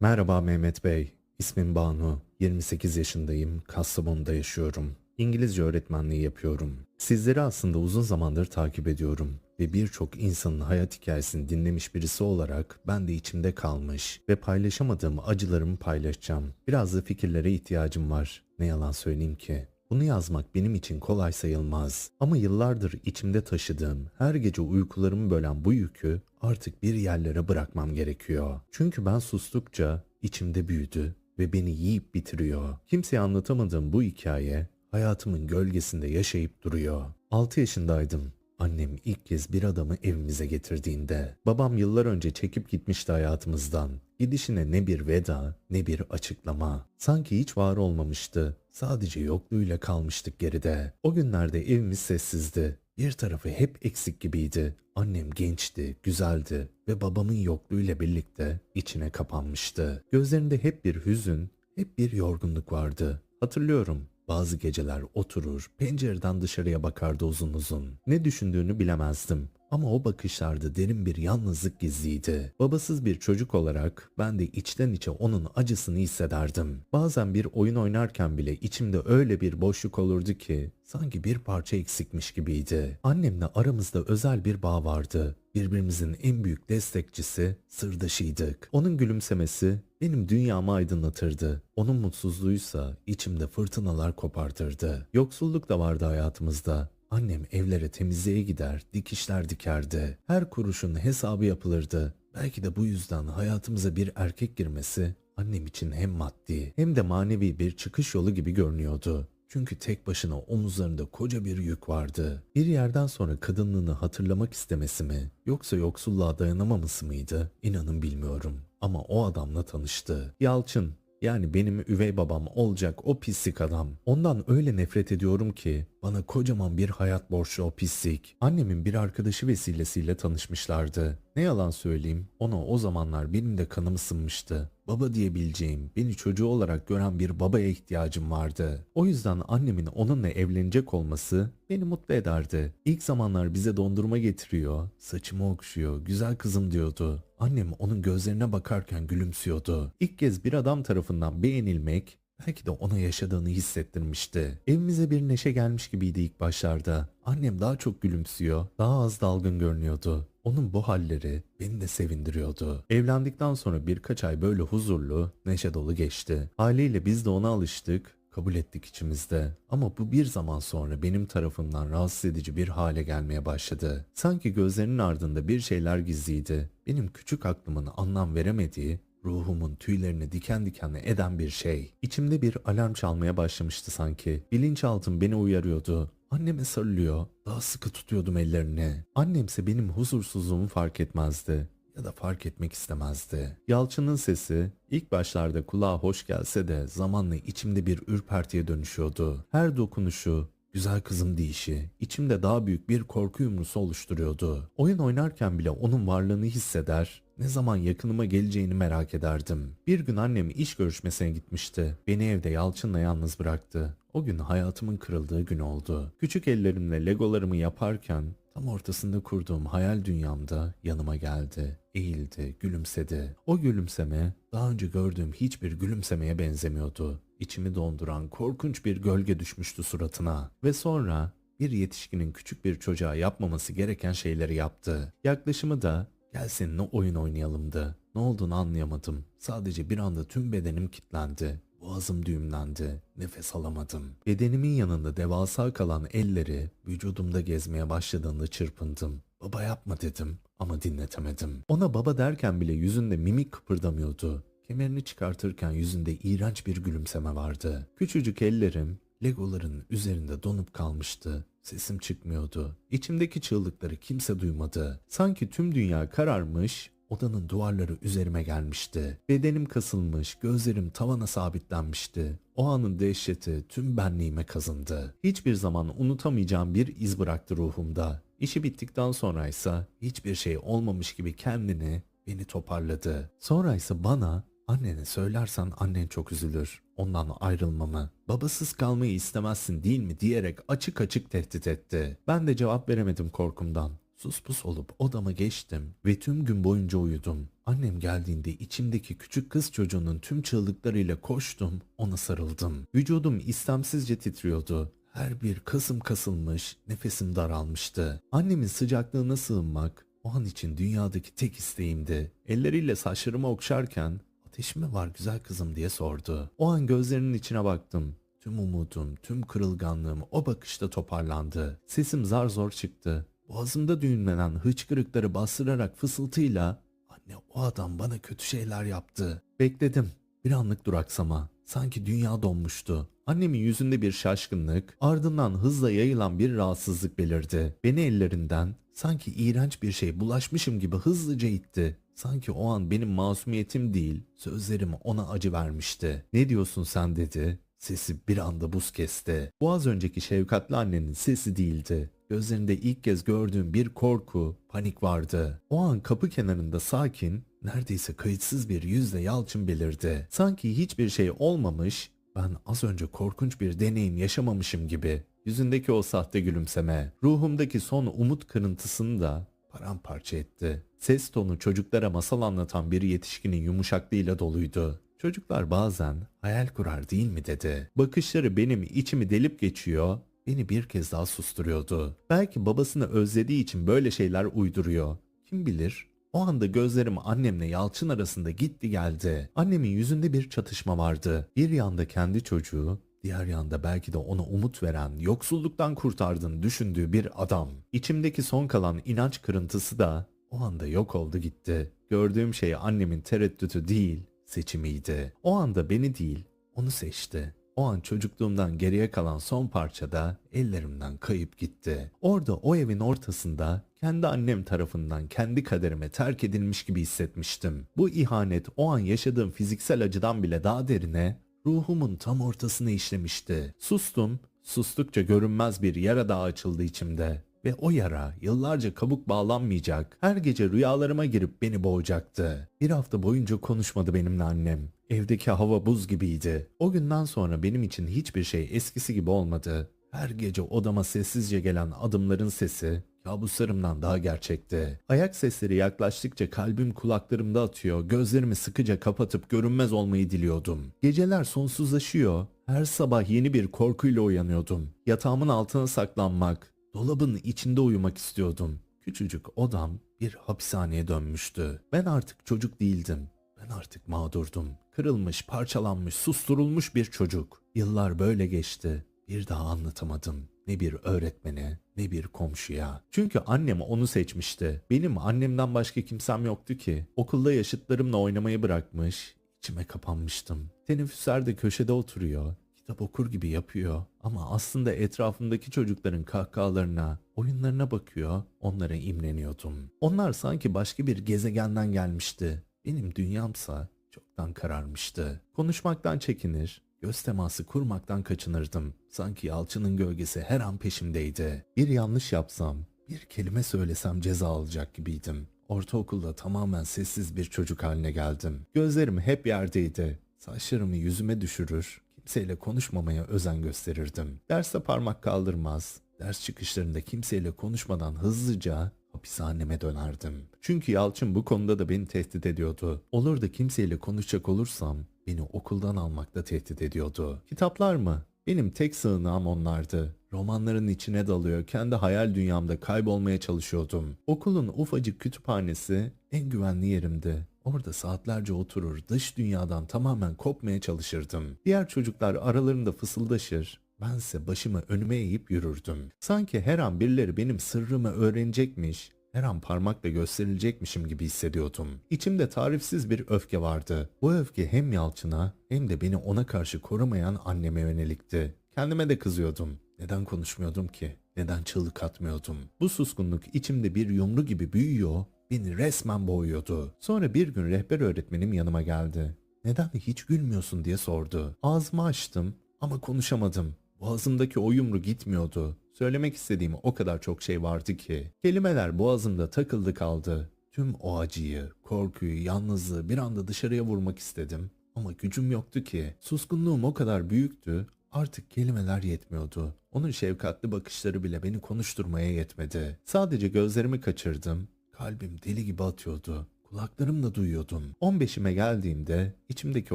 Merhaba Mehmet Bey. İsmim Banu. 28 yaşındayım. Kastamonu'da yaşıyorum. İngilizce öğretmenliği yapıyorum. Sizleri aslında uzun zamandır takip ediyorum ve birçok insanın hayat hikayesini dinlemiş birisi olarak ben de içimde kalmış ve paylaşamadığım acılarımı paylaşacağım. Biraz da fikirlere ihtiyacım var. Ne yalan söyleyeyim ki. Bunu yazmak benim için kolay sayılmaz. Ama yıllardır içimde taşıdığım, her gece uykularımı bölen bu yükü artık bir yerlere bırakmam gerekiyor. Çünkü ben sustukça içimde büyüdü ve beni yiyip bitiriyor. Kimseye anlatamadığım bu hikaye hayatımın gölgesinde yaşayıp duruyor. 6 yaşındaydım. Annem ilk kez bir adamı evimize getirdiğinde, babam yıllar önce çekip gitmişti hayatımızdan. Gidişine ne bir veda ne bir açıklama. Sanki hiç var olmamıştı. Sadece yokluğuyla kalmıştık geride. O günlerde evimiz sessizdi. Bir tarafı hep eksik gibiydi. Annem gençti, güzeldi ve babamın yokluğuyla birlikte içine kapanmıştı. Gözlerinde hep bir hüzün, hep bir yorgunluk vardı. Hatırlıyorum. Bazı geceler oturur, pencereden dışarıya bakardı uzun uzun. Ne düşündüğünü bilemezdim. Ama o bakışlarda derin bir yalnızlık gizliydi. Babasız bir çocuk olarak ben de içten içe onun acısını hissederdim. Bazen bir oyun oynarken bile içimde öyle bir boşluk olurdu ki sanki bir parça eksikmiş gibiydi. Annemle aramızda özel bir bağ vardı. Birbirimizin en büyük destekçisi, sırdaşıydık. Onun gülümsemesi benim dünyamı aydınlatırdı. Onun mutsuzluğuysa içimde fırtınalar kopartırdı. Yoksulluk da vardı hayatımızda. Annem evlere temizliğe gider, dikişler dikerdi. Her kuruşun hesabı yapılırdı. Belki de bu yüzden hayatımıza bir erkek girmesi annem için hem maddi hem de manevi bir çıkış yolu gibi görünüyordu. Çünkü tek başına omuzlarında koca bir yük vardı. Bir yerden sonra kadınlığını hatırlamak istemesi mi yoksa yoksulluğa dayanamaması mıydı? İnanın bilmiyorum. Ama o adamla tanıştı. Yalçın yani benim üvey babam olacak o pislik adam. Ondan öyle nefret ediyorum ki bana kocaman bir hayat borçlu o pislik. Annemin bir arkadaşı vesilesiyle tanışmışlardı. Ne yalan söyleyeyim ona o zamanlar benim de kanım ısınmıştı. Baba diyebileceğim, beni çocuğu olarak gören bir babaya ihtiyacım vardı. O yüzden annemin onunla evlenecek olması beni mutlu ederdi. İlk zamanlar bize dondurma getiriyor, saçımı okşuyor, güzel kızım diyordu. Annem onun gözlerine bakarken gülümsüyordu. İlk kez bir adam tarafından beğenilmek belki de ona yaşadığını hissettirmişti. Evimize bir neşe gelmiş gibiydi ilk başlarda. Annem daha çok gülümsüyor, daha az dalgın görünüyordu. Onun bu halleri beni de sevindiriyordu. Evlendikten sonra birkaç ay böyle huzurlu, neşe dolu geçti. Haliyle biz de ona alıştık, kabul ettik içimizde. Ama bu bir zaman sonra benim tarafımdan rahatsız edici bir hale gelmeye başladı. Sanki gözlerinin ardında bir şeyler gizliydi. Benim küçük aklımın anlam veremediği, ruhumun tüylerini diken diken eden bir şey. İçimde bir alarm çalmaya başlamıştı sanki. Bilinçaltım beni uyarıyordu. Anneme sarılıyor, daha sıkı tutuyordum ellerini. Annemse benim huzursuzluğumu fark etmezdi ya da fark etmek istemezdi. Yalçın'ın sesi ilk başlarda kulağa hoş gelse de zamanla içimde bir ürpertiye dönüşüyordu. Her dokunuşu, güzel kızım deyişi içimde daha büyük bir korku yumrusu oluşturuyordu. Oyun oynarken bile onun varlığını hisseder, ne zaman yakınıma geleceğini merak ederdim. Bir gün annem iş görüşmesine gitmişti. Beni evde Yalçın'la yalnız bıraktı. O gün hayatımın kırıldığı gün oldu. Küçük ellerimle legolarımı yaparken tam ortasında kurduğum hayal dünyamda yanıma geldi. Eğildi, gülümsedi. O gülümseme daha önce gördüğüm hiçbir gülümsemeye benzemiyordu. İçimi donduran korkunç bir gölge düşmüştü suratına. Ve sonra bir yetişkinin küçük bir çocuğa yapmaması gereken şeyleri yaptı. Yaklaşımı da gel seninle oyun oynayalımdı. Ne olduğunu anlayamadım. Sadece bir anda tüm bedenim kilitlendi. Boğazım düğümlendi. Nefes alamadım. Bedenimin yanında devasa kalan elleri vücudumda gezmeye başladığında çırpındım. Baba yapma dedim ama dinletemedim. Ona baba derken bile yüzünde mimik kıpırdamıyordu. Kemerini çıkartırken yüzünde iğrenç bir gülümseme vardı. Küçücük ellerim legoların üzerinde donup kalmıştı. Sesim çıkmıyordu. İçimdeki çığlıkları kimse duymadı. Sanki tüm dünya kararmış, odanın duvarları üzerime gelmişti. Bedenim kasılmış, gözlerim tavana sabitlenmişti. O anın dehşeti tüm benliğime kazındı. Hiçbir zaman unutamayacağım bir iz bıraktı ruhumda. İşi bittikten sonra ise hiçbir şey olmamış gibi kendini, beni toparladı. Sonra ise bana Annene söylersen annen çok üzülür. Ondan ayrılmamı, babasız kalmayı istemezsin değil mi diyerek açık açık tehdit etti. Ben de cevap veremedim korkumdan. Sus pus olup odama geçtim ve tüm gün boyunca uyudum. Annem geldiğinde içimdeki küçük kız çocuğunun tüm çığlıklarıyla koştum, ona sarıldım. Vücudum istemsizce titriyordu. Her bir kasım kasılmış, nefesim daralmıştı. Annemin sıcaklığına sığınmak o an için dünyadaki tek isteğimdi. Elleriyle saçlarımı okşarken ateş mi var güzel kızım diye sordu. O an gözlerinin içine baktım. Tüm umudum, tüm kırılganlığım o bakışta toparlandı. Sesim zar zor çıktı. Boğazımda düğümlenen hıçkırıkları bastırarak fısıltıyla anne o adam bana kötü şeyler yaptı. Bekledim. Bir anlık duraksama. Sanki dünya donmuştu. Annemin yüzünde bir şaşkınlık, ardından hızla yayılan bir rahatsızlık belirdi. Beni ellerinden sanki iğrenç bir şey bulaşmışım gibi hızlıca itti. Sanki o an benim masumiyetim değil, sözlerim ona acı vermişti. Ne diyorsun sen dedi. Sesi bir anda buz kesti. Bu az önceki şefkatli annenin sesi değildi. Gözlerinde ilk kez gördüğüm bir korku, panik vardı. O an kapı kenarında sakin, neredeyse kayıtsız bir yüzle Yalçın belirdi. Sanki hiçbir şey olmamış, ben az önce korkunç bir deneyim yaşamamışım gibi. Yüzündeki o sahte gülümseme, ruhumdaki son umut kırıntısını da paramparça etti. Ses tonu çocuklara masal anlatan bir yetişkinin yumuşaklığıyla doluydu. Çocuklar bazen hayal kurar değil mi dedi. Bakışları benim içimi delip geçiyor, beni bir kez daha susturuyordu. Belki babasını özlediği için böyle şeyler uyduruyor. Kim bilir? O anda gözlerim annemle Yalçın arasında gitti geldi. Annemin yüzünde bir çatışma vardı. Bir yanda kendi çocuğu, diğer yanda belki de ona umut veren, yoksulluktan kurtardığını düşündüğü bir adam. İçimdeki son kalan inanç kırıntısı da o anda yok oldu gitti. Gördüğüm şey annemin tereddütü değil, seçimiydi. O anda beni değil, onu seçti. O an çocukluğumdan geriye kalan son parça da ellerimden kayıp gitti. Orada o evin ortasında kendi annem tarafından kendi kaderime terk edilmiş gibi hissetmiştim. Bu ihanet o an yaşadığım fiziksel acıdan bile daha derine ruhumun tam ortasına işlemişti. Sustum, sustukça görünmez bir yara daha açıldı içimde. Ve o yara yıllarca kabuk bağlanmayacak, her gece rüyalarıma girip beni boğacaktı. Bir hafta boyunca konuşmadı benimle annem. Evdeki hava buz gibiydi. O günden sonra benim için hiçbir şey eskisi gibi olmadı. Her gece odama sessizce gelen adımların sesi kabuslarımdan daha gerçekti. Ayak sesleri yaklaştıkça kalbim kulaklarımda atıyor, gözlerimi sıkıca kapatıp görünmez olmayı diliyordum. Geceler sonsuzlaşıyor, her sabah yeni bir korkuyla uyanıyordum. Yatağımın altına saklanmak, dolabın içinde uyumak istiyordum. Küçücük odam bir hapishaneye dönmüştü. Ben artık çocuk değildim. Ben artık mağdurdum. Kırılmış, parçalanmış, susturulmuş bir çocuk. Yıllar böyle geçti. Bir daha anlatamadım. Ne bir öğretmene, ne bir komşuya. Çünkü annem onu seçmişti. Benim annemden başka kimsem yoktu ki. Okulda yaşıtlarımla oynamayı bırakmış, içime kapanmıştım. Teneffüslerde köşede oturuyor, kitap okur gibi yapıyor. Ama aslında etrafımdaki çocukların kahkahalarına, oyunlarına bakıyor, onlara imreniyordum. Onlar sanki başka bir gezegenden gelmişti. Benim dünyamsa çoktan kararmıştı. Konuşmaktan çekinir, göz teması kurmaktan kaçınırdım. Sanki Yalçın'ın gölgesi her an peşimdeydi. Bir yanlış yapsam, bir kelime söylesem ceza alacak gibiydim. Ortaokulda tamamen sessiz bir çocuk haline geldim. Gözlerim hep yerdeydi. Saçlarımı yüzüme düşürür, kimseyle konuşmamaya özen gösterirdim. Derste parmak kaldırmaz, ders çıkışlarında kimseyle konuşmadan hızlıca hapishaneme dönerdim. Çünkü Yalçın bu konuda da beni tehdit ediyordu. Olur da kimseyle konuşacak olursam beni okuldan almakla tehdit ediyordu. Kitaplar mı? Benim tek sığınağım onlardı. Romanların içine dalıyor, kendi hayal dünyamda kaybolmaya çalışıyordum. Okulun ufacık kütüphanesi en güvenli yerimdi. Orada saatlerce oturur, dış dünyadan tamamen kopmaya çalışırdım. Diğer çocuklar aralarında fısıldaşır, bense başımı önüme eğip yürürdüm. Sanki her an birileri benim sırrımı öğrenecekmiş, her an parmakla gösterilecekmişim gibi hissediyordum. İçimde tarifsiz bir öfke vardı. Bu öfke hem Yalçın'a hem de beni ona karşı korumayan anneme yönelikti. Kendime de kızıyordum. Neden konuşmuyordum ki? Neden çığlık atmıyordum? Bu suskunluk içimde bir yumru gibi büyüyor, beni resmen boğuyordu. Sonra bir gün rehber öğretmenim yanıma geldi. Neden hiç gülmüyorsun diye sordu. Ağzımı açtım ama konuşamadım. Boğazımdaki o yumru gitmiyordu. Söylemek istediğim o kadar çok şey vardı ki. Kelimeler boğazımda takıldı kaldı. Tüm o acıyı, korkuyu, yalnızlığı bir anda dışarıya vurmak istedim. Ama gücüm yoktu ki. Suskunluğum o kadar büyüktü. Artık kelimeler yetmiyordu. Onun şefkatli bakışları bile beni konuşturmaya yetmedi. Sadece gözlerimi kaçırdım. Kalbim deli gibi atıyordu. Kulaklarımla duyuyordum. 15'ime geldiğimde içimdeki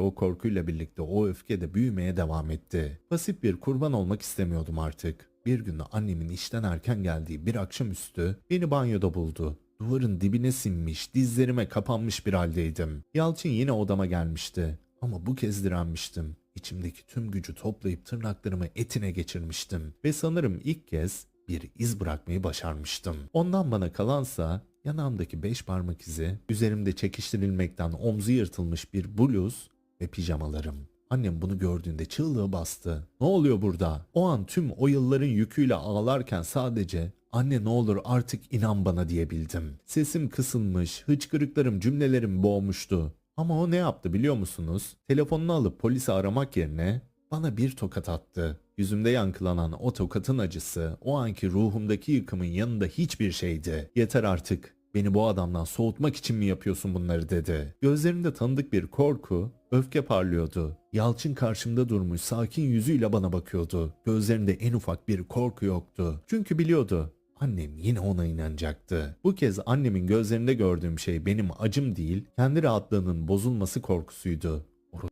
o korkuyla birlikte o öfke de büyümeye devam etti. Pasif bir kurban olmak istemiyordum artık. Bir gün annemin işten erken geldiği bir akşamüstü beni banyoda buldu. Duvarın dibine sinmiş, dizlerime kapanmış bir haldeydim. Yalçın yine odama gelmişti. Ama bu kez direnmiştim. İçimdeki tüm gücü toplayıp tırnaklarımı etine geçirmiştim. Ve sanırım ilk kez bir iz bırakmayı başarmıştım. Ondan bana kalansa yanağımdaki beş parmak izi, üzerimde çekiştirilmekten omzu yırtılmış bir bluz ve pijamalarım. Annem bunu gördüğünde çığlığı bastı. Ne oluyor burada? O an tüm o yılların yüküyle ağlarken sadece anne ne olur artık inan bana diyebildim. Sesim kısılmış, hıçkırıklarım cümlelerimi boğmuştu. Ama o ne yaptı biliyor musunuz? Telefonunu alıp polisi aramak yerine bana bir tokat attı. Yüzümde yankılanan o tokatın acısı o anki ruhumdaki yıkımın yanında hiçbir şeydi. Yeter artık. Beni bu adamdan soğutmak için mi yapıyorsun bunları dedi. Gözlerinde tanıdık bir korku, öfke parlıyordu. Yalçın karşımda durmuş sakin yüzüyle bana bakıyordu. Gözlerinde en ufak bir korku yoktu. Çünkü biliyordu Annem yine ona inanacaktı. Bu kez annemin gözlerinde gördüğüm şey benim acım değil, kendi rahatlığının bozulması korkusuydu. Or-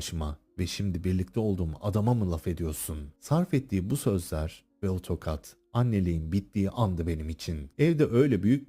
başıma ve şimdi birlikte olduğum adama mı laf ediyorsun? Sarf ettiği bu sözler ve o tokat anneliğin bittiği andı benim için. Evde öyle büyük bir